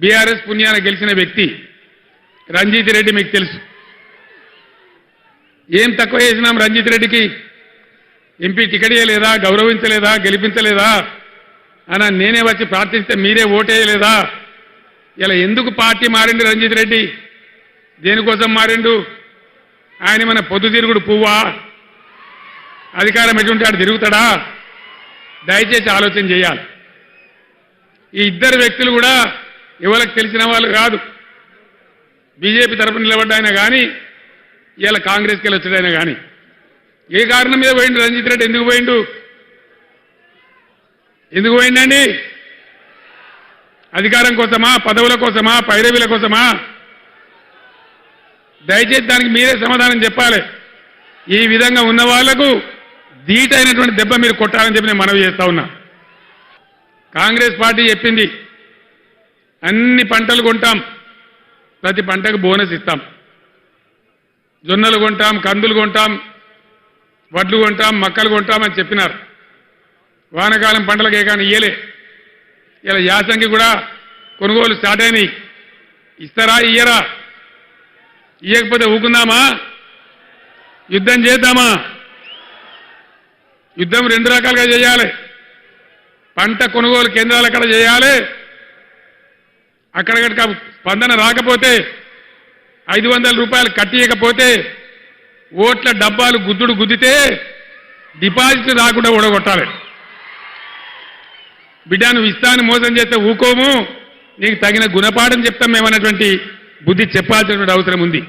BRS పుణ్యాన గెలిచిన వ్యక్తి. రంజిత్ రెడ్డి మీకు తెలుసు. ఏం తక్కువ చేసినాం రంజిత్ రెడ్డికి? ఎంపీ టికెట్ ఇవ్వలేదా గౌరవించలేదా? గెలిపించలేదా? అని నేనే వచ్చి ప్రార్థిస్తే మీరే ఓటేయలేదా? ఇలా ఎందుకు పార్టీ మారిండు రంజిత్ రెడ్డి? దేనికోసం మారిండు? ఆయన మన పొద్దుతిరుగుడు పువ్వా? అధికారం ఎటువంటి ఆడు తిరుగుతాడా? దయచేసి ఆలోచన చేయాలి. ఈ ఇద్దరు వ్యక్తులు కూడా ఎవరికి తెలిసిన వాళ్ళు కాదు. బీజేపీ తరఫున నిలబడ్డాయినా కానీ ఇవాళ కాంగ్రెస్కి వెళ్ళి వచ్చాడైనా కానీ ఏ కారణం మీద పోయిండు రంజిత్ రెడ్డి? ఎందుకు పోయిండు? ఎందుకు పోయిండండి? అధికారం కోసమా? పదవుల కోసమా? పైరవీల కోసమా? దయచేసి దానికి మీరే సమాధానం చెప్పాలి. ఈ విధంగా ఉన్న వాళ్ళకు ధీటైనటువంటి దెబ్బ మీరు కొట్టాలని చెప్పి నేను మనవి చేస్తా ఉన్నా. కాంగ్రెస్ పార్టీ చెప్పింది అన్ని పంటలు కొంటాం. ప్రతి పంటకు బోనస్ ఇస్తాం. జొన్నలు కొంటాం కందులు కొంటాం వడ్లు కొంటాం మక్కలు కొంటాం అని చెప్పినారు. వానకాలం పంటలకు ఏ కానీ ఇయ్యలే. ఇలా యాసంగి కూడా కొనుగోలు స్టార్ట్ అయినాయి. ఇస్తారా ఇయ్యరా? ఇయ్యకపోతే ఊకుందామా? యుద్ధం చేద్దామా? యుద్ధం రెండు రకాలుగా చేయాలి. పంట కొనుగోలు కేంద్రాలు అక్కడ చేయాలి? అక్కడ కనుక స్పందన రాకపోతే ఐదు వందల రూపాయలు కట్టియకపోతే ఓట్ల డబ్బాలు గుద్దుడు గుద్దితే డిపాజిట్ రాకుండా ఊడగొట్టాలి. బిడ్డ నువ్వు ఇస్తాను మోసం చేస్తే ఊకోము నీకు తగిన గుణపాఠం చెప్తాం మేమన్నటువంటి బుద్ధి చెప్పాల్సినటువంటి అవసరం ఉంది.